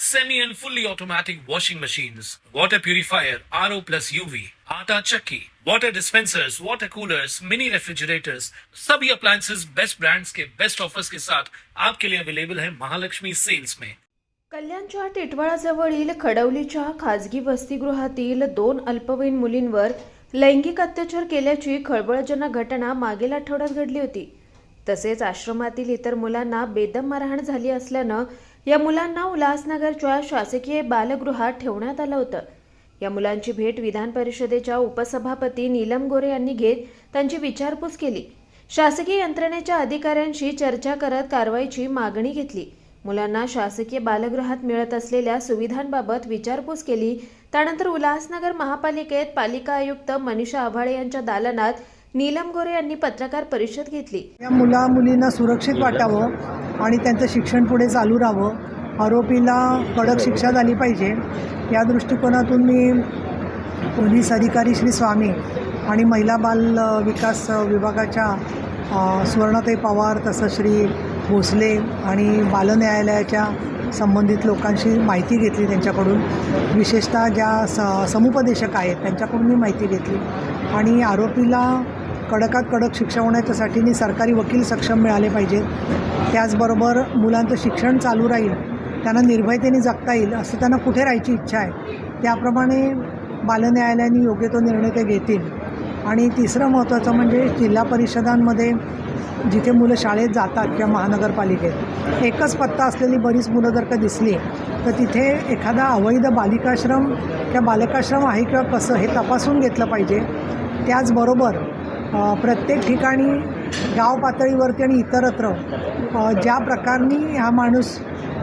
semi and fully automatic washing machines, water purifier, RO plus UV, आटा चक्की, water dispensers, water coolers, mini refrigerators, सभी appliances best brands के best offers के साथ आपके लिए अवेलेबल है महालक्ष्मी सेल्स में। कल्याणच्या टिटवाळाजवळील खडवलीच्या खाजगी वसतिगृहातील दोन अल्पवयीन मुलींवर लैंगिक अत्याचार केल्याची खळबळजनक घटना मागील आठवड्यात घडली होती. तसेच आश्रमातील इतर मुलांना बेदम मारहाण झाली असल्यानं या मुलांना उल्हासनगरच्या शासकीय बालगृहात ठेवण्यात आलं होतं. या मुलांची भेट विधान परिषदेच्या उपसभापती नीलम गोरे यांनी घेत त्यांची विचारपूस केली. शासकीय यंत्रणेच्या अधिकाऱ्यांशी चर्चा करत कारवाईची मागणी घेतली. मुलांना शासकीय बालगृहात मिळत असलेल्या सुविधांबाबत विचारपूस केली. त्यानंतर उल्हासनगर महापालिकेत पालिका आयुक्त मनीषा आव्हाळे यांच्या दालनात नीलम गोरे यांनी पत्रकार परिषद घेतली. या मुला मुलींना सुरक्षित वाटावं आणि त्यांचं शिक्षण पुढे चालू राहावं आरोपीला कडक शिक्षा झाली पाहिजे. या दृष्टिकोनातून मी पोलीस अधिकारी श्री स्वामी आणि महिला बाल विकास विभागाच्या अ, सुवर्णाताई पवार तसं श्री भोसले आणि बाल न्यायालयाच्या संबंधित लोकांशी माहिती घेतली त्यांच्याकडून. विशेषतः ज्या स समुपदेशक आहेत त्यांच्याकडून मी माहिती घेतली. आणि आरोपीला कडकात कडक शिक्षा होण्याच्यासाठीनी सरकारी वकील सक्षम मिळाले पाहिजेत. त्याचबरोबर मुलांचं शिक्षण चालू राहील त्यांना निर्भयतेने जगता येईल असं त्यांना कुठे राहायची इच्छा आहे? त्याप्रमाणे बालन्यायालयाने योग्य तो निर्णय ते घेतील. आणि तिसरं महत्त्वाचं म्हणजे जिल्हा परिषदांमध्ये जिथे मुलं शाळेत जातात किंवा महानगरपालिकेत एकच पत्ता असलेली बरीच मुलं जर का दिसली तर तिथे एखादा अवैध बालिकाश्रम किंवा बालकाश्रम आहे किंवा कसं हे तपासून घेतलं पाहिजे. त्याचबरोबर प्रत्येक ठिकाणी गाव पातळीवरती आणि इतरत्र ज्या प्रकारनी हा माणूस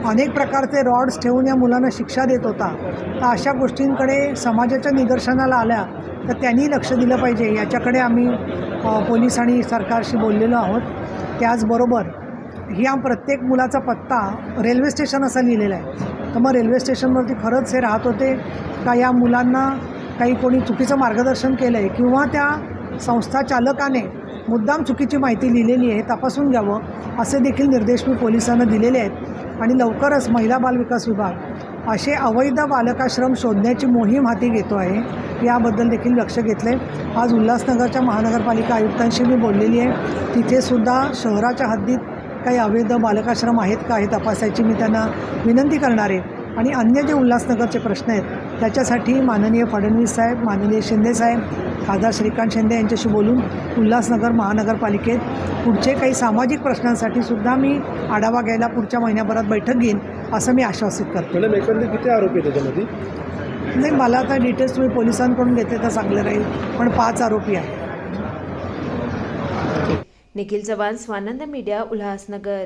अनेक प्रकारचे रॉड्स ठेवून या मुलांना शिक्षा देत होता तर अशा गोष्टींकडे समाजाच्या निदर्शनाला आल्या तर त्यांनी लक्ष दिलं पाहिजे. याच्याकडे आम्ही पोलीस आणि सरकारशी बोललेलो आहोत. त्याचबरोबर ह्या प्रत्येक मुलाचा पत्ता रेल्वे स्टेशन असा लिहिलेला आहे. तर मग रेल्वे स्टेशनवरती खरंच हे राहत होते का या मुलांना काही कोणी चुकीचं मार्गदर्शन केलं आहे किंवा त्या संस्था चालकाने मुद्दाम चुकीची माहिती लिहिलेली आहे तपासून घ्यावं असे देखील निर्देश मी पोलिसांना दिलेले आहेत. आणि लवकरच महिला बाल विकास विभाग असे अवैध बालकाश्रम शोधण्याची मोहीम हाती घेतो आहे याबद्दल देखील लक्ष घेतलं आहे आज उल्हासनगरच्या महानगरपालिका आयुक्तांशी मी बोललेली आहे. तिथेसुद्धा शहराच्या हद्दीत काही अवैध बालकाश्रम आहेत का हे तपासायची मी त्यांना विनंती करणार आहे. आणि अन्य जे उल्हासनगरचे प्रश्न आहेत त्याच्यासाठी माननीय फडणवीस साहेब माननीय शिंदे साहेब खासदार श्रीकांत शिंदे यांच्याशी बोलून उल्हासनगर महानगरपालिकेत पुढचे काही सामाजिक प्रश्नांसाठी सुद्धा मी आढावा घ्यायला पुढच्या महिन्याभरात बैठक घेईन असं मी आश्वासित करतो. मॅडम एकंदरीत किती आरोपी त्याच्यामध्ये? नाही मला आता डिटेल्स तुम्ही पोलिसांकडून घेतले तर चांगलं राहील पण पाच आरोपी आहेत. Nikhil Chavan Swanand media Ulhasnagar.